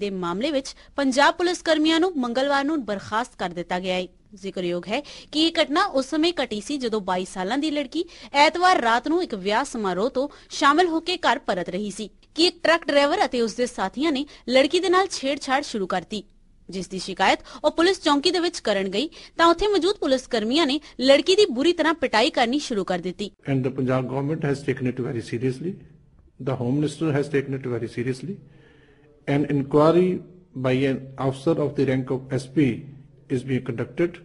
ਦੇ ਮਾਮਲੇ ਵਿੱਚ ਪੰਜਾਬ ਪੁਲਿਸ ਕਰਮੀਆਂ ਨੂੰ ਮੰਗਲਵਾਰ ਨੂੰ ਬਰਖਾਸਤ ਕਰ ਦਿੱਤਾ ਗਿਆ ਹੈ ਜ਼ਿਕਰਯੋਗ ਹੈ ਕਿ ਇਹ ਘਟਨਾ ਉਸ ਸਮੇਂ ਘਟੀ ਸੀ ਜਦੋਂ 22 ਸਾਲਾਂ ਦੀ ਲੜਕੀ ਐਤਵਾਰ ਰਾਤ ਨੂੰ ਇੱਕ ਵਿਆਹ ਸਮਾਰੋਹ ਤੋਂ ਸ਼ਾਮਲ ਹੋ ਕੇ ਘਰ ਪਰਤ ਰਹੀ ਸੀ ਕਿ ਇੱਕ ਟਰੱਕ ਡਰਾਈਵਰ ਅਤੇ ਉਸ ਦੇ ਸਾਥੀਆਂ ਨੇ ਲੜਕੀ ਦੇ ਨਾਲ ਛੇੜਛਾੜ ਸ਼ੁਰੂ ਕਰਤੀ ਜਿਸ ਦੀ ਸ਼ਿਕਾਇਤ ਉਹ ਪੁਲਿਸ ਚੌਂਕੀ ਦੇ ਵਿੱਚ ਕਰਨ ਗਈ ਤਾਂ ਉੱਥੇ ਮੌਜੂਦ ਪੁਲਿਸ ਕਰਮੀਆਂ ਨੇ ਲੜਕੀ ਦੀ ਬੁਰੀ ਤਰ੍ਹਾਂ ਪਿਟਾਈ ਕਰਨੀ ਸ਼ੁਰੂ ਕਰ ਦਿੱਤੀ and the Punjab government has taken it very seriously. The Home Minister has taken it very seriously. An inquiry by an officer of the rank of SP is being conducted.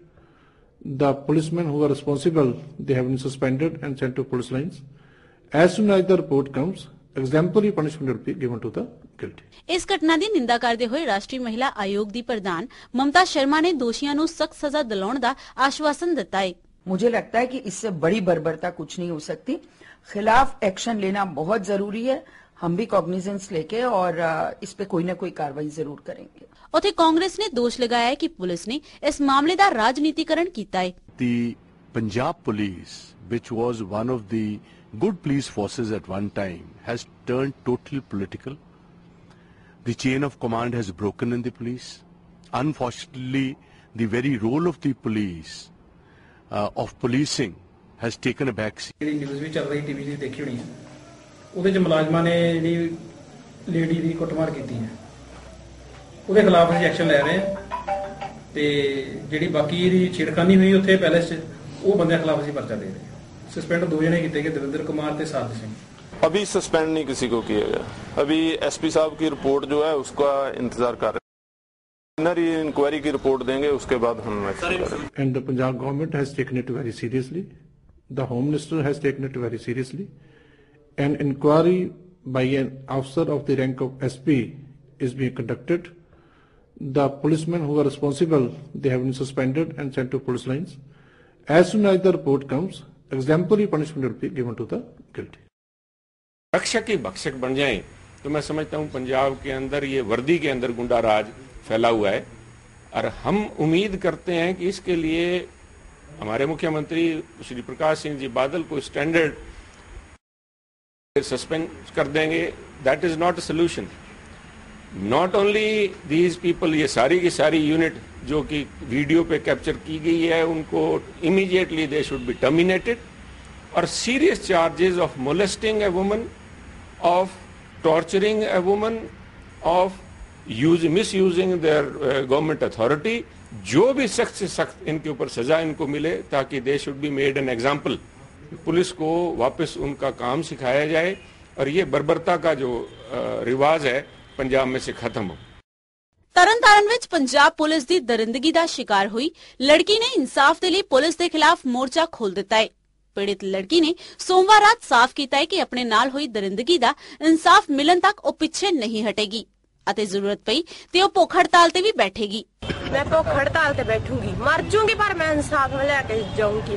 The policemen who are responsible, they have been suspended and sent to police lines. As soon as the report comes, exemplary punishment will be given to the guilty. ਇਸ ਘਟਨਾ ਦੀ ਨਿੰਦਾ ਕਰਦੇ ਹੋਏ ਰਾਸ਼ਟਰੀ ਮਹਿਲਾ ਆਯੋਗ ਦੀ ਪ੍ਰਧਾਨ ਮਮਤਾ ਸ਼ਰਮਾ ਨੇ ਦੋਸ਼ੀਆਂ ਨੂੰ ਸਖਤ ਸਜ਼ਾ ਦਿਲਾਉਣ ਦਾ ਆਸ਼ਵਾਸਨ ਦਿੱਤਾ ਹੈ मुझे लगता है कि इससे बड़ी बर्बरता कुछ नहीं हो सकती खिलाफ एक्शन लेना बहुत जरूरी है हम भी कॉग्निजेंस लेके और अ, इस पे कोई ना कोई कार्रवाई जरूर करेंगे ਉਥੇ ਕਾਂਗਰਸ ਨੇ ਦੋਸ਼ ਲਗਾਇਆ ਹੈ ਕਿ ਪੁਲਿਸ ਨੇ ਇਸ ਮਾਮਲੇ ਦਾ ਰਾਜਨੀਤੀਕਰਨ ਕੀਤਾ ਹੈ the Punjab police, which was one of the good police forces at one time, has turned totally political. The chain of command has broken in the police. Unfortunately, the very role of the police, uh, of policing, has taken a back seat. ਜਿਹੜੀ news ਵੀ ਚੱਲ ਰਹੀ TV ਦੀ ਦੇਖੀ ਹੋਣੀ ਹੈ ਉਹਦੇ ਚ ਮੁਲਾਜ਼ਮਾਂ ਨੇ ਜਿਹੜੀ ਲੇਡੀ ਦੀ ਕੁੱਟਮਾਰ ਕੀਤੀ ਹੈ ਉਹਦੇ ਖਿਲਾਫ ਅਸੀਂ ਐਕਸ਼ਨ ਲੈ ਰਹੇ ਹਾਂ ਤੇ ਜਿਹੜੀ ਬਾਕੀ ਇਹਦੀ ਛੇੜਖਾਨੀ ਹੋਈ ਉੱਥੇ ਪੈਲੇਸ 'ਚ ਉਹ ਬੰਦਿਆਂ ਖਿਲਾਫ ਅਸੀਂ ਪਰਚਾ ਦੇ ਰਹੇ ਹਾਂ ਸਸਪੈਂਡ ਦੋ ਜਣੇ ਕੀਤੇ ਗਏ ਦਵਿੰਦਰ ਕੁਮਾਰ ਤੇ ਸਾਧ ਸਿੰਘ अभी सस्पेंड नहीं किसी को किया गया अभी एसपी साहब की रिपोर्ट जो है उसका इंतजार कर रहे हैं ये इंक्वायरी की रिपोर्ट देंगे उसके बाद हम एक्शन करेंगे And the Punjab government has taken it very seriously. The Home Minister has taken it very seriously. An inquiry by an officer of the rank of SP is being conducted. The policemen who are responsible, they have been suspended and sent to police lines. As soon as the report comes, exemplary punishment will be given to the guilty. रक्षक ही भक्षक बन जाएँ तो मैं समझता हूँ पंजाब के अंदर ये वर्दी के अंदर गुंडा राज फैला हुआ है और हम उम्मीद करते हैं कि इसके लिए हमारे मुख्यमंत्री श्री प्रकाश सिंह जी बादल को स्टैंडर्ड सस्पेंड कर देंगे that is not a solution not only these people ये सारी की सारी यूनिट जो कि वीडियो पे कैप्चर की गई है उनको immediately they should be terminated और serious charges of molesting a woman, of torturing a woman, of use, misusing their uh, government authority, जो भी सख्त से सख्त इनके ऊपर सजा इनको मिले ताकि they should be made an example police को वापस उनका काम सिखाया जाए और ये बर्बरता का जो अ, रिवाज है पंजाब में से खत्म हो ਤਰਨਤਾਰਨ ਵਿੱਚ ਪੰਜਾਬ ਪੁਲਿਸ ਦੀ ਦਰਿੰਦਗੀ ਦਾ ਸ਼ਿਕਾਰ ਹੋਈ ਲੜਕੀ ਨੇ ਇਨਸਾਫ ਦੇ ਲਈ ਪੁਲਿਸ ਦੇ ਖਿਲਾਫ ਮੋਰਚਾ ਖੋਲ ਦਿੱਤਾ ਹੈ ਪੀੜਿਤ ਲੜਕੀ ਨੇ ਸੋਮਵਾਰ ਰਾਤ ਸਾਫ਼ ਕੀਤਾ ਹੈ ਕਿ ਆਪਣੇ ਨਾਲ ਹੋਈ ਦਰਿੰਦਗੀ ਦਾ ਇਨਸਾਫ ਮਿਲਣ ਤੱਕ ਉਹ ਪਿੱਛੇ ਨਹੀਂ ਹਟੇਗੀ ਅਤੇ ਜ਼ਰੂਰਤ ਪਈ ਤੇ ਉਹ ਭੁੱਖ ਹੜਤਾਲ ਤੇ ਵੀ ਬੈਠੇਗੀ ਮੈਂ ਭੁੱਖ ਹੜਤਾਲ ਤੇ ਬੈਠੂੰਗੀ ਮਰ ਜੂੰਗੀ ਪਰ ਮੈਂ ਇਨਸਾਫ ਲੈ ਕੇ ਜਾਊਂਗੀ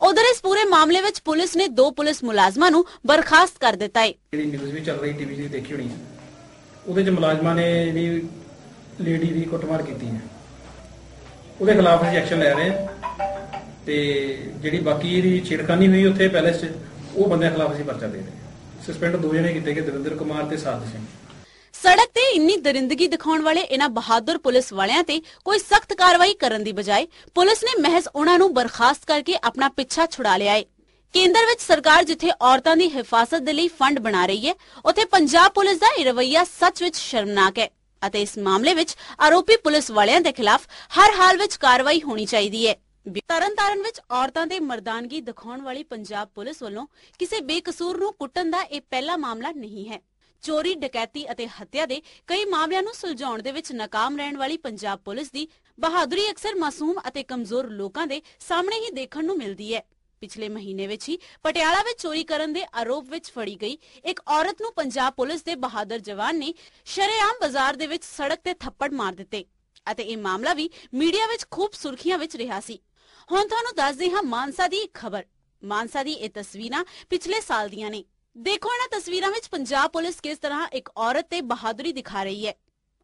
ਉਧਰ ਇਸ ਪੂਰੇ ਮਾਮਲੇ ਵਿੱਚ ਪੁਲਿਸ ਨੇ ਦੋ ਪੁਲਿਸ ਮੁਲਾਜ਼ਮਾਂ ਨੂੰ ਬਰਖਾਸਤ ਕਰ ਦਿੱਤਾ ਹੈ। ਜਿਹੜੀ ਨਿਊਜ਼ ਵੀ ਚੱਲ ਰਹੀ ਟੀਵੀ ਦੀ ਦੇਖੀ ਹੋਣੀ ਹੈ ਉਹਦੇ ਚ ਮੁਲਾਜ਼ਮਾਂ ਨੇ ਜਿਹੜੀ ਲੇਡੀ ਦੀ ਕੁੱਟਮਾਰ ਕੀਤੀ ਹੈ। ਉਹਦੇ ਖਿਲਾਫ ਅਸੀਂ ਐਕਸ਼ਨ ਲੈ ਰਹੇ ਹਾਂ ਤੇ ਜਿਹੜੀ ਬਾਕੀ ਦੀ ਛੇੜਖਾਨੀ ਹੋਈ ਉੱਥੇ ਪੈਲੇਸ 'ਚ, ਉਹ ਬੰਦਿਆਂ ਖਿਲਾਫ ਅਸੀਂ ਪਰਚਾ ਦੇ ਰਹੇ ਹਾਂ। ਸਸਪੈਂਡ ਦੋ ਜਣੇ ਕੀਤੇ ਗਏ, ਦਵਿੰਦਰ ਕੁਮਾਰ ਤੇ ਸਾਧ ਸਿੰਘ। ਸੜਕ ਤੇ ਇੰਨੀ ਦਰਿੰਦਗੀ ਦਿਖਾਉਣ ਵਾਲੇ ਇਹਨਾਂ ਬਹਾਦਰ ਪੁਲਿਸ ਵਾਲਿਆਂ ਤੇ ਕੋਈ ਸਖਤ ਕਾਰਵਾਈ ਕਰਨ ਦੀ ਬਜਾਏ ਪੁਲਿਸ ਨੇ ਮਹਿਜ਼ ਉਹਨਾਂ ਨੂੰ ਬਰਖਾਸਤ ਕਰਕੇ ਆਪਣਾ ਪਿੱਛਾ ਛੁਡਾ ਲਿਆ ਹੈ। ਕੇਂਦਰ ਵਿੱਚ ਸਰਕਾਰ ਜਿੱਥੇ ਔਰਤਾਂ ਦੀ ਹਿਫਾਜ਼ਤ ਦੇ ਲਈ ਫੰਡ ਬਣਾ ਰਹੀ ਹੈ, ਉੱਥੇ ਪੰਜਾਬ ਪੁਲਿਸ ਦਾ ਇਹ ਰਵੱਈਆ ਸੱਚ ਵਿੱਚ ਸ਼ਰਮਨਾਕ ਹੈ ਅਤੇ ਇਸ ਮਾਮਲੇ ਵਿੱਚ ਆਰੋਪੀ ਪੁਲਿਸ ਵਾਲਿਆਂ ਦੇ ਖਿਲਾਫ ਹਰ ਹਾਲ ਵਿੱਚ ਕਾਰਵਾਈ ਹੋਣੀ ਚਾਹੀਦੀ ਹੈ। ਤਰਨਤਾਰਨ ਵਿੱਚ ਔਰਤਾਂ ਦੇ ਮਰਦਾਨਗੀ ਦਿਖਾਉਣ ਵਾਲੀ ਪੰਜਾਬ ਪੁਲਿਸ ਵੱਲੋਂ ਕਿਸੇ ਬੇਕਸੂਰ ਨੂੰ ਕੁੱਟਣ ਦਾ ਇਹ ਪਹਿਲਾ ਮਾਮਲਾ ਨਹੀਂ ਹੈ। ਚੋਰੀ, ਡਕੈਤੀ ਅਤੇ ਹੱਤਿਆ ਦੇ ਕਈ ਮਾਮਲਿਆਂ ਨੂੰ ਸੁਲਝਾਉਣ ਦੇ ਵਿੱਚ ਨਾਕਾਮ ਰਹਿਣ ਵਾਲੀ ਪੰਜਾਬ ਪੁਲਿਸ ਦੀ ਬਹਾਦਰੀ ਅਕਸਰ ਮਾਸੂਮ ਅਤੇ ਕਮਜ਼ੋਰ ਲੋਕਾਂ ਦੇ ਸਾਹਮਣੇ ਹੀ ਦੇਖਣ ਨੂੰ ਮਿਲਦੀ ਹੈ। ਪਿਛਲੇ ਮਹੀਨੇ ਵਿੱਚ ਹੀ ਪਟਿਆਲਾ ਵਿੱਚ ਚੋਰੀ ਕਰਨ ਦੇ ਆਰੋਪ ਵਿੱਚ ਫੜੀ ਗਈ ਇੱਕ ਔਰਤ ਨੂੰ ਪੰਜਾਬ ਪੁਲਿਸ ਦੇ ਬਹਾਦਰ ਜਵਾਨ ਨੇ ਸ਼ਰੇਆਮ ਬਾਜ਼ਾਰ ਦੇ ਵਿੱਚ ਸੜਕ ਤੇ ਥੱਪੜ ਮਾਰ ਦਿੱਤੇ ਅਤੇ ਇਹ ਮਾਮਲਾ ਵੀ ਮੀਡੀਆ ਵਿੱਚ ਖੂਬ ਸੁਰਖੀਆਂ ਵਿੱਚ ਰਿਹਾ ਸੀ। ਹੁਣ ਤੁਹਾਨੂੰ ਦੱਸਦੇ ਹਾਂ ਮਾਨਸਾ ਦੀ ਇੱਕ ਖਬਰ। ਮਾਨਸਾ ਦੀ ਇਹ ਤਸਵੀਰਾਂ ਪਿਛਲੇ ਸਾਲ ਦੀਆਂ ਨੇ। ਦੇਖੋ ਇਹਨਾਂ ਤਸਵੀਰਾਂ ਵਿੱਚ ਪੰਜਾਬ ਪੁਲਿਸ ਕਿਸ ਤਰ੍ਹਾਂ ਇੱਕ ਔਰਤ ਤੇ ਬਹਾਦਰੀ ਦਿਖਾ ਰਹੀ ਹੈ।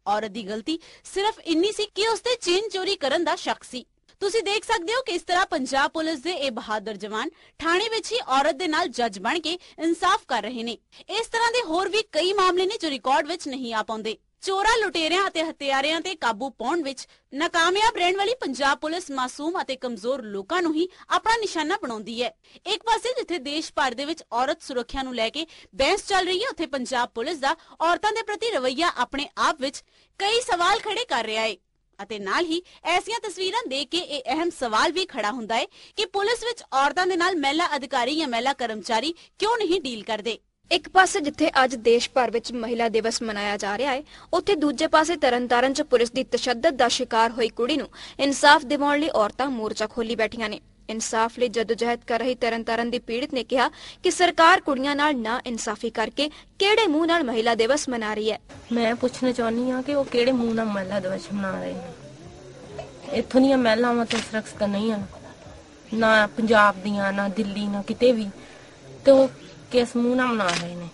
ਔਰਤ ਦੀ ਗਲਤੀ ਸਿਰਫ ਇੰਨੀ ਸੀ ਕਿ ਉਸਤੇ ਚੇਨ ਚੋਰੀ ਕਰਨ ਦਾ ਸ਼ੱਕ ਸੀ। ਤੁਸੀਂ ਦੇਖ ਸਕਦੇ ਹੋ ਕਿ ਇਸ ਤਰ੍ਹਾਂ ਪੰਜਾਬ ਪੁਲਿਸ ਦੇ ਇਹ ਬਹਾਦਰ ਜਵਾਨ ਥਾਣੇ ਵਿੱਚ ਹੀ ਔਰਤ ਦੇ ਨਾਲ ਜੱਜ ਬਣ ਕੇ ਇਨਸਾਫ ਕਰ ਰਹੇ ਨੇ। ਇਸ ਤਰ੍ਹਾਂ ਦੇ ਹੋਰ ਵੀ ਕਈ ਮਾਮਲੇ ਨੇ ਜੋ ਰਿਕਾਰਡ ਵਿੱਚ ਨਹੀਂ ਆ ਪਾਉਂਦੇ। ਚੋਰਾਂ, ਲੁਟੇਰਿਆਂ ਅਤੇ ਹਥਿਆਰਿਆਂ ਤੇ ਕਾਬੂ ਪਾਉਣ ਵਿੱਚ ਨਾਕਾਮਯਾਬ ਰਹਿਣ ਵਾਲੀ ਪੰਜਾਬ ਪੁਲਿਸ ਮਾਸੂਮ ਅਤੇ ਕਮਜ਼ੋਰ ਲੋਕਾਂ ਨੂੰ ਹੀ ਆਪਣਾ ਨਿਸ਼ਾਨਾ ਬਣਾਉਂਦੀ ਹੈ। ਇੱਕ ਪਾਸੇ ਜਿੱਥੇ ਦੇਸ਼ ਭਰ ਦੇ ਵਿੱਚ ਔਰਤ ਸੁਰੱਖਿਆ ਨੂੰ ਲੈ ਕੇ ਬਹਿਸ ਚੱਲ ਰਹੀ ਹੈ, ਉੱਥੇ ਪੰਜਾਬ ਪੁਲਿਸ ਦਾ ਔਰਤਾਂ ਦੇ ਪ੍ਰਤੀ ਰਵੱਈਆ ਆਪਣੇ ਆਪ ਵਿੱਚ ਕਈ ਸਵਾਲ ਖੜੇ ਕਰ ਰਿਹਾ ਹੈ ਅਤੇ ਨਾਲ ਹੀ ਐਸੀਆਂ ਤਸਵੀਰਾਂ ਦੇਖ ਕੇ ਇਹ ਅਹਿਮ ਸਵਾਲ ਵੀ ਖੜਾ ਹੁੰਦਾ ਹੈ ਕਿ ਪੁਲਿਸ ਵਿੱਚ ਔਰਤਾਂ ਦੇ ਨਾਲ ਮਹਿਲਾ ਅਧਿਕਾਰੀ ਜਾਂ ਮਹਿਲਾ ਕਰਮਚਾਰੀ ਕਿਉਂ ਨਹੀਂ ਡੀਲ ਕਰਦੇ? ਇੱਕ ਪਾਸੇ ਜਿੱਥੇ ਅੱਜ ਦੇਸ਼ ਭਰ ਵਿੱਚ ਮਹਿਲਾ ਦਿਵਸ ਮਨਾਇਆ ਜਾ ਰਿਹਾ ਹੈ, ਉੱਥੇ ਦੂਜੇ ਪਾਸੇ ਤਰਨਤਾਰਨ 'ਚ ਪੁਲਿਸ ਦੀ ਤਸ਼ੱਦਦ ਦਾ ਸ਼ਿਕਾਰ ਹੋਈ ਕੁੜੀ ਨੂੰ ਇਨਸਾਫ ਦਿਵਾਉਣ ਲਈ ਔਰਤਾਂ ਮੋਰਚਾ ਖੋਲੀ ਬੈਠੀਆਂ ਨੇ। ਇਨਸਾਫ ਲਈ ਜਦੋਜਹਿਦ ਕਰ ਰਹੀ ਤਰਨਤਾਰਨ ਦੀ ਪੀੜਤ ਨੇ ਕਿਹਾ ਕਿ ਸਰਕਾਰ ਕੁੜੀਆਂ ਨਾਲ ਨਾ ਇਨਸਾਫੀ ਕਰਕੇ ਕਿਹੜੇ ਮੂੰਹ ਨਾਲ ਮਹਿਲਾ ਦਿਵਸ ਮਨਾ ਰਹੀ ਹੈ। ਮੈਂ ਪੁੱਛਣਾ ਚਾਹੁੰਦੀ ਹਾਂ ਕਿ ਉਹ ਕਿਹੜੇ ਮੂੰਹ ਨਾਲ ਮਹਿਲਾ ਦਿਵਸ ਮਨਾ ਰਹੇ ਨੇ? ਇੱਥੋਂ ਦੀਆਂ ਮਹਿਲਾਵਾਂ ਤਾਂ ਸੁਰੱਖਿਅਤ ਨਹੀਂ ਹਨ। ਨਾ ਪੰਜਾਬ ਦੀਆਂ, ਨਾ ਦਿੱਲੀ, ਨਾ ਕਿਤੇ ਵੀ। ਤੇ ਉਹ ਕਿਸ ਮੂੰਹ ਨਾਲ ਮਨਾ ਰਹੇ ਨੇ?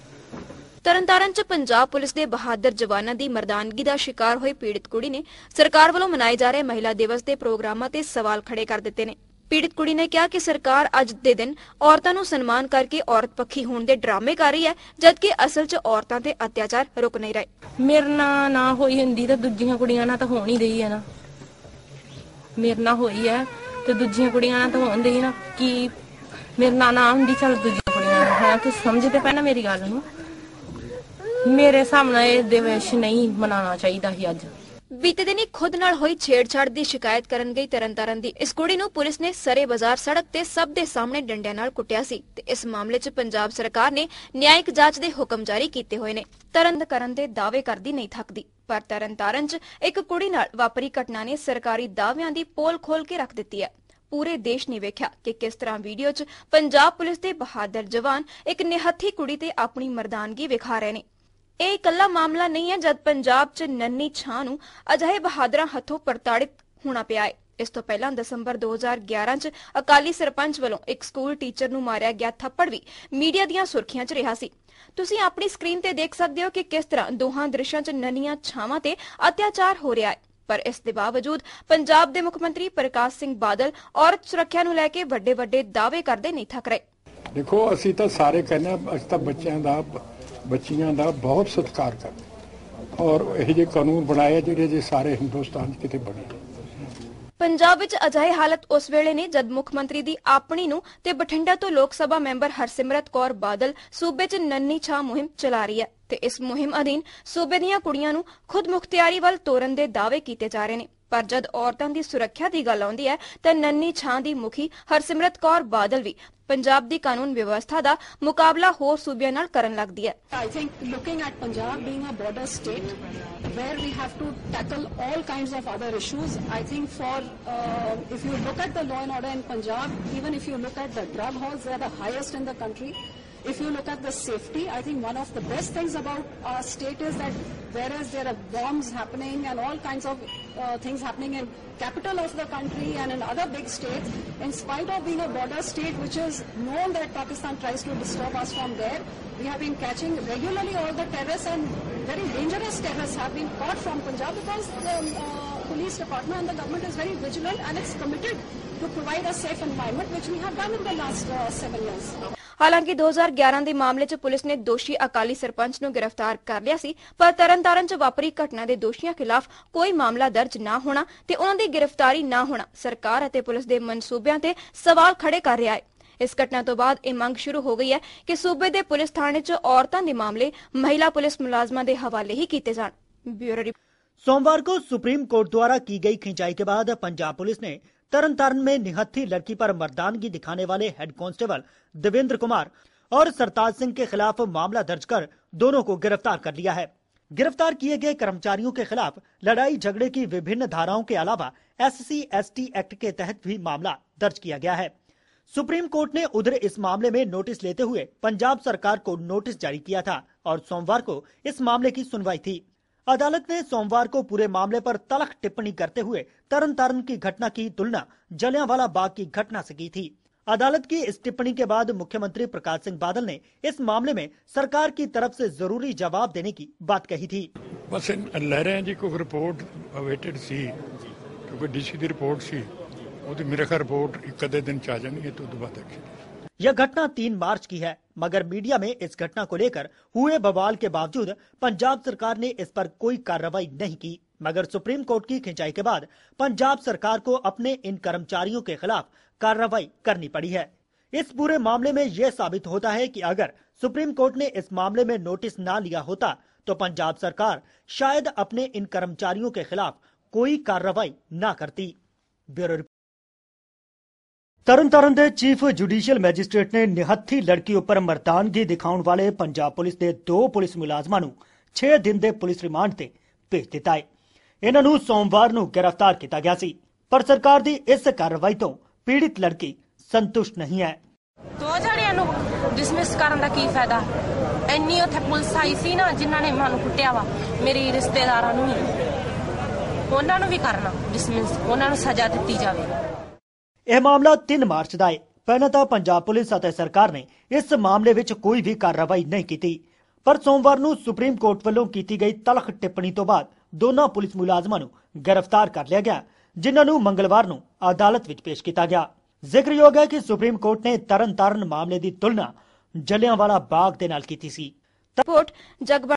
ਤਰਨਤਾਰਨ 'ਚ ਪੰਜਾਬ ਪੁਲਿਸ ਦੇ ਬਹਾਦਰ ਜਵਾਨਾਂ ਦੀ ਮਰਦਾਨਗੀ ਦਾ ਸ਼ਿਕਾਰ ਹੋਈ ਪੀੜਤ ਕੁੜੀ ਨੇ ਸਰਕਾਰ ਵੱਲੋਂ ਮਨਾਏ ਜਾ ਰਹੇ ਮਹਿਲਾ ਦਿਵਸ ਦੇ ਪ੍ਰੋਗਰਾਮਾਂ ਤੇ ਸਵਾਲ ਖੜੇ ਕਰ ਦਿੱਤੇ ਨੇ। ਪੀੜਤ ਕੁੜੀ ਨੇ ਕਿਹਾ ਕਿ ਸਰਕਾਰ ਅੱਜ ਦੇ ਦਿਨ ਔਰਤਾਂ ਨੂੰ ਸਨਮਾਨ ਕਰਕੇ ਔਰਤ ਪੱਖੀ ਹੋਣ ਦੇ ਡਰਾਮੇ ਕਰ ਰਹੀ ਹੈ ਜਦਕਿ ਅਸਲ 'ਚ ਔਰਤਾਂ ਤੇ ਅਤਿਆਚਾਰ ਰੁਕ ਨਹੀਂ ਰਹੇ। ਮੇਰੇ ਨਾਲ ਨਾ ਹੋਈ ਹੁੰਦੀ ਤਾਂ ਦੂਜੀਆਂ ਕੁੜੀਆਂ ਨਾਲ ਤਾਂ ਹੋਣ ਹੀ ਰਹੀ ਹੈ ਨਾ। ਮੇਰੇ ਨਾਲ ਹੋਈ ਹੈ ਤੇ ਦੂਜੀਆਂ ਕੁੜੀਆਂ ਨਾਲ ਤਾਂ ਹੋਣ ਰਹੀ ਨਾ। ਕਿ ਮੇਰੇ ਨਾਲ ਨਾ ਹੁੰਦੀ ਚੱਲ ਨਾਲ ਹੈ, ਤੁਸੀਂ ਸਮਝਦੇ ਪਏ ਨਾ ਮੇਰੀ ਗੱਲ ਨੂੰ? ਮੇਰੇ ਹਿਸਾਬ ਇਹ ਦਿਵਸ ਨਹੀਂ ਮਨਾਉਣਾ ਚਾਹੀਦਾ ਸੀ ਅੱਜ। ਬੀਤੇ ਦਿਨੀ ਖੁਦ ਨਾਲ ਹੋਈ ਛੇੜਛਾੜ ਦੀ ਸ਼ਿਕਾਇਤ ਕਰਨ ਗਈ ਤਰਨਤਾਰਨ ਦੀ। ਇਸ ਕੁੜੀ ਨੂੰ ਪੁਲਿਸ ਨੇ ਸਰੇ ਬਾਜ਼ਾਰ ਸੜਕ ਤੇ ਸਭ ਦੇ ਸਾਹਮਣੇ ਡੰਡਿਆਂ ਨਾਲ ਕੁੱਟਿਆ ਸੀ ਤੇ ਇਸ ਮਾਮਲੇ 'ਚ ਪੰਜਾਬ ਸਰਕਾਰ ਨੇ ਨਿਆਇਕ ਜਾਂਚ ਦੇ ਹੁਕਮ ਜਾਰੀ ਕੀਤੇ ਹੋਏ ਨੇ। ਤਰਨ ਕਰਨ ਦੇ ਦਾਅਵੇ ਕਰਦੀ ਨਹੀਂ ਥੱਕਦੀ, ਪਰ ਤਰਨਤਾਰਨ 'ਚ ਇੱਕ ਕੁੜੀ ਨਾਲ ਵਾਪਰੀ ਘਟਨਾ ਨੇ ਸਰਕਾਰੀ ਦਾਅਵਿਆਂ ਦੀ ਪੋਲ ਖੋਲ ਕੇ ਰੱਖ ਦਿੱਤੀ ਹੈ। ਪੂਰੇ ਦੇਸ਼ ਨੇ ਵੇਖਿਆ ਕਿ ਕਿਸ ਤਰ੍ਹਾਂ ਵੀਡੀਓ 'ਚ ਪੰਜਾਬ ਪੁਲਿਸ ਦੇ ਬਹਾਦਰ ਜਵਾਨ ਇੱਕ ਨਿਹੱਥੀ ਕੁੜੀ ਤੇ ਆਪਣੀ ਮਰਦਾਨਗੀ ਵਿਖਾ ਰਹੇ ਨੇ। ਇਹ ਇਕੱਲਾ ਮਾਮਲਾ ਨਹੀਂ ਹੈ ਜਦ ਪੰਜਾਬ 'ਚ ਨੰਨੀ ਛਾਂ ਨੂੰ ਅਜਿਹੇ ਬਹਾਦਰਾਂ ਹੱਥੋਂ ਪ੍ਰਤਾੜਿਤ ਹੋਣਾ ਪਿਆ ਹੈ। ਇਸ ਤੋਂ ਪਹਿਲਾਂ ਦਸੰਬਰ 2011 'ਚ ਅਕਾਲੀ ਸਰਪੰਚ ਵੱਲੋਂ ਇੱਕ ਸਕੂਲ ਟੀਚਰ ਨੂੰ ਮਾਰਿਆ ਗਿਆ ਥੱਪੜ ਵੀ ਮੀਡੀਆ ਦੀਆਂ ਸੁਰਖੀਆਂ 'ਚ ਰਿਹਾ ਸੀ। ਤੁਸੀਂ ਆਪਣੀ ਸਕਰੀਨ ਤੇ ਦੇਖ ਸਕਦੇ ਹੋ ਕਿ ਕਿਸ ਤਰ੍ਹਾਂ ਦੋਹਾਂ ਦ੍ਰਿਸ਼ਾਂ 'ਚ ਨੰਨੀਆਂ ਛਾਵਾਂ ਤੇ ਅਤਿਆਚਾਰ ਹੋ ਰਿਹਾ ਹੈ। ਪਰ ਇਸ ਦੇ ਬਾਵਜੂਦ ਪੰਜਾਬ ਦੇ ਮੁੱਖ ਮੰਤਰੀ ਪ੍ਰਕਾਸ਼ ਸਿੰਘ ਬਾਦਲ ਔਰਤ ਸੁਰੱਖਿਆ ਨੂੰ ਲੈ ਕੇ ਵੱਡੇ ਵੱਡੇ ਦਾਅਵੇ ਕਰਦੇ ਨਹੀਂ ਥੱਕ ਰਹੇ। ਦੇਖੋ, ਅਸੀਂ ਤਾਂ ਸਾਰੇ ਕਹਿੰਦੇ ਹਾਂ, ਅਸੀਂ ਤਾਂ ਬੱਚਿਆਂ ਦਾ, ਬੱਚੀਆਂ ਦਾ ਬਹੁਤ ਸਤਿਕਾਰ ਕਰਦੇ ਔਰ ਇਹ ਜਿਹੇ ਕਾਨੂੰਨ ਬਣਾਏ ਜਿਹੜੇ ਜੇ ਸਾਰੇ ਹਿੰਦੁਸਤਾਨ 'ਚ ਕਿਤੇ ਬਣੇ। ਪੰਜਾਬ ਵਿੱਚ ਅਜਿਹੇ ਹਾਲਤ ਉਸ ਵੇਲੇ ਨੇ ਜਦ ਮੁੱਖ ਮੰਤਰੀ ਦੀ ਆਪਣੀ ਨੂੰ ਤੇ ਬਠਿੰਡਾ ਤੋਂ ਲੋਕ ਸਭਾ ਮੈਂਬਰ ਹਰਸਿਮਰਤ ਕੌਰ ਬਾਦਲ ਸੂਬੇ 'ਚ ਨੰਨੀ ਛਾਂ ਮੁਹਿੰਮ ਚਲਾ ਰਹੀ ਹੈ ਤੇ ਇਸ ਮੁਹਿੰਮ ਅਧੀਨ ਸੂਬੇ ਦੀਆਂ ਕੁੜੀਆਂ ਨੂੰ ਖੁਦ ਮੁਖਤਿਆਰੀ ਵੱਲ ਤੋਰਨ ਦੇ ਦਾਅਵੇ ਕੀਤੇ ਜਾ ਰਹੇ ਨੇ। ਪਰ ਜਦ ਔਰਤਾਂ ਦੀ ਸੁਰੱਖਿਆ ਦੀ ਗੱਲ ਆਉਂਦੀ ਹੈ ਤਾਂ ਨੰਨੀ ਛਾਂ ਦੀ ਮੁਖੀ ਹਰਸਿਮਰਤ ਕੌਰ ਬਾਦਲ ਵੀ ਪੰਜਾਬ ਦੀ ਕਾਨੂੰਨ ਵਿਵਸਥਾ ਦਾ ਮੁਕਾਬਲਾ ਹੋਰ ਸੂਬਿਆਂ ਨਾਲ ਕਰਨ ਲੱਗਦੀ ਹੈ I think looking at Punjab being a border state where we have to tackle all kinds of other issues I think for if you look at the law and order in Punjab even if you look at the drug hauls they are the highest in the country If you look at the safety, I think one of the best things about our state is that whereas there are bombs happening and all kinds of uh, things happening in capital of the country and in other big states, in spite of being a border state which is known that Pakistan tries to disturb us from there, we have been catching regularly all the terrorists and very dangerous terrorists have been caught from Punjab because the uh, police department and the government is very vigilant and it's committed to provide a safe environment which we have done in the last uh, seven years. ਹਾਲਾਂਕਿ 2011 ਦੇ ਮਾਮਲੇ 'ਚ police ਨੇ ਦੋਸ਼ੀ ਅਕਾਲੀ ਸਰਪੰਚ ਨੂੰ ਗ੍ਰਿਫਤਾਰ ਕਰ ਲਿਆ ਸੀ ਪਰ ਤਰਨਤਾਰਨ 'ਚ ਵਾਪਰੀ ਘਟਨਾ ਦੇ ਦੋਸ਼ੀਆਂ ਖਿਲਾਫ ਕੋਈ ਮਾਮਲਾ ਦਰਜ ਨਾ ਹੋਣਾ ਤੇ ਉਹਨਾਂ ਦੀ ਗ੍ਰਿਫਤਾਰੀ ਨਾ ਹੋਣਾ ਸਰਕਾਰ ਅਤੇ ਪੁਲਿਸ ਦੇ ਮਨਸੂਬਿਆਂ ਤੇ ਸਵਾਲ ਖੜੇ ਕਰ ਰਿਹਾ ਹੈ ਇਸ ਘਟਨਾ ਤੋਂ ਬਾਅਦ ਇਹ ਮੰਗ ਸ਼ੁਰੂ ਹੋ ਗਈ ਹੈ ਕਿ ਸੂਬੇ ਦੇ ਪੁਲਿਸ ਥਾਣੇ 'ਚ ਔਰਤਾਂ ਦੇ ਮਾਮਲੇ ਮਹਿਲਾ ਪੁਲਿਸ ਮੁਲਾਜ਼ਮਾਂ ਦੇ ਹਵਾਲੇ ਹੀ ਕੀਤੇ ਜਾਣ ਬਿਊਰੋ ਰਿਪੋਰਟ सोमवार को सुप्रीम कोर्ट द्वारा की गई खिंचाई के बाद पंजाब पुलिस ने तरन तारण में निहत्थी लड़की पर मर्दानगी दिखाने वाले हेड कांस्टेबल देवेंद्र कुमार और सरताज सिंह के खिलाफ मामला दर्ज कर दोनों को गिरफ़्तार कर लिया है। गिरफ़्तार किए गए कर्मचारियों के खिलाफ लड़ाई झगड़े की विभिन्न धाराओं के अलावा एससी, एसटी एक्ट के तहत भी मामला दर्ज किया गया है। सुप्रीम कोर्ट ने उधर इस मामले में नोटिस लेते हुए पंजाब सरकार को नोटिस जारी किया था और सोमवार को इस मामले की सुनवाई थी। अदालत ने सोमवार को पूरे मामले पर तलख टिप्पणी करते हुए तरन तारण की घटना की तुलना जलियांवाला बाग की घटना से की थी। अदालत की इस टिप्पणी के बाद मुख्यमंत्री प्रकाश सिंह बादल ने इस मामले में सरकार की तरफ़ से ज़रूरी जवाब देने की बात कही थी। बस लह रहे हैं जी को रिपोर्ट अवेटेड सी, क्योंकि डीसी की रिपोर्ट सी, वो तो मेरे खा रिपोर्ट एक अद्धे दिन आ जाएँगे तो दोबारा देखिए यह घटना तीन मार्च की है, मगर मीडिया में इस घटना को लेकर हुए बवाल के बावजूद पंजाब सरकार ने इस पर कोई कार्रवाई नहीं की। मगर सुप्रीम कोर्ट की खिंचाई के बाद पंजाब सरकार को अपने इन कर्मचारियों के खिलाफ कार्रवाई करनी पड़ी है। इस पूरे मामले में यह साबित होता है कि अगर सुप्रीम कोर्ट ने इस मामले में नोटिस ना लिया होता तो पंजाब सरकार शायद अपने इन कर्मचारियों के खिलाफ कोई कार्रवाई ना करती। ब्यूरो ਤਰਨਤਾਰਨ ਦੇ ਚੀਫ ਜੁਡੀਸ਼ੀਅਲ ਮੈਜਿਸਟ੍ਰੇਟ ਨੇ ਨਿਹੱਥੀ ਲੜਕੀ ਉੱਪਰ ਮਰਦਾਨਗੀ ਦਿਖਾਉਣ ਵਾਲੇ ਪੰਜਾਬ ਪੁਲਿਸ ਦੇ ਦੋ ਪੁਲਿਸ ਮੁਲਾਜ਼ਮਾਂ ਨੂੰ 6 ਦਿਨ ਦੇ ਪੁਲਿਸ ਰਿਮਾਂਡ ਤੇ ਭੇਜ ਦਿੱਤਾ ਹੈ। ਇਹਨਾਂ ਨੂੰ ਸੋਮਵਾਰ ਨੂੰ ਗ੍ਰਿਫਤਾਰ ਕੀਤਾ ਗਿਆ ਸੀ, ਪਰ ਸਰਕਾਰ ਦੀ ਇਸ ਕਾਰਵਾਈ ਤੋਂ ਪੀੜਿਤ ਲੜਕੀ ਸੰਤੁਸ਼ਟ ਨਹੀਂ ਹੈ। ਦੋ ਜਣਿਆਂ ਨੂੰ ਡਿਸਮਿਸ ਕਰਨ ਦਾ ਕੀ ਫਾਇਦਾ? ਇੰਨੀ ਉੱਥੇ ਪੁਲਿਸ ਆਈ ਸੀ ਨਾ, ਜਿਨ੍ਹਾਂ ਨੇ ਮੈਨੂੰ ਕੁੱਟਿਆ ਵਾ, ਮੇਰੇ ਰਿਸ਼ਤੇਦਾਰਾਂ ਨੂੰ ਵੀ। ਉਹਨਾਂ ਨੂੰ ਵੀ ਕਰਨਾ ਡਿਸਮਿਸ ਉਹਨਾਂ ਨੂੰ ਸਜ਼ਾ ਦਿੱਤੀ ਜਾਵੇ। ਇਹ ਮਾਮਲਾ 3 ਮਾਰਚ ਦਾ ਹੈ ਪਹਿਲਾਂ ਤਾਂ ਪੰਜਾਬ ਪੁਲਿਸ ਅਤੇ ਸਰਕਾਰ ਨੇ ਇਸ ਮਾਮਲੇ ਵਿੱਚ ਕੋਈ ਵੀ ਕਾਰਵਾਈ ਨਹੀਂ ਕੀਤੀ। ਪਰ ਸੋਮਵਾਰ ਨੂੰ ਸੁਪਰੀਮ ਕੋਰਟ ਵੱਲੋਂ ਕੀਤੀ ਗਈ ਤਲਖ ਟਿੱਪਣੀ ਤੋਂ ਬਾਅਦ ਦੋਨਾਂ ਪੁਲਿਸ ਮੁਲਾਜ਼ਮਾਂ ਨੂੰ ਗ੍ਰਿਫਤਾਰ ਕਰ ਲਿਆ ਗਿਆ, ਜਿਨ੍ਹਾਂ ਨੂੰ ਮੰਗਲਵਾਰ ਨੂੰ ਅਦਾਲਤ ਵਿੱਚ ਪੇਸ਼ ਕੀਤਾ ਗਿਆ। ਜ਼ਿਕਰਯੋਗ ਹੈ ਕਿ ਸੁਪਰੀਮ ਕੋਰਟ ਨੇ ਤਰਨਤਾਰਨ ਮਾਮਲੇ ਦੀ ਤੁਲਨਾ ਜਲਿਆਂਵਾਲਾ ਬਾਗ ਦੇ ਨਾਲ ਕੀਤੀ ਸੀ। ਰਿਪੋਰਟ, ਜਗਬਾ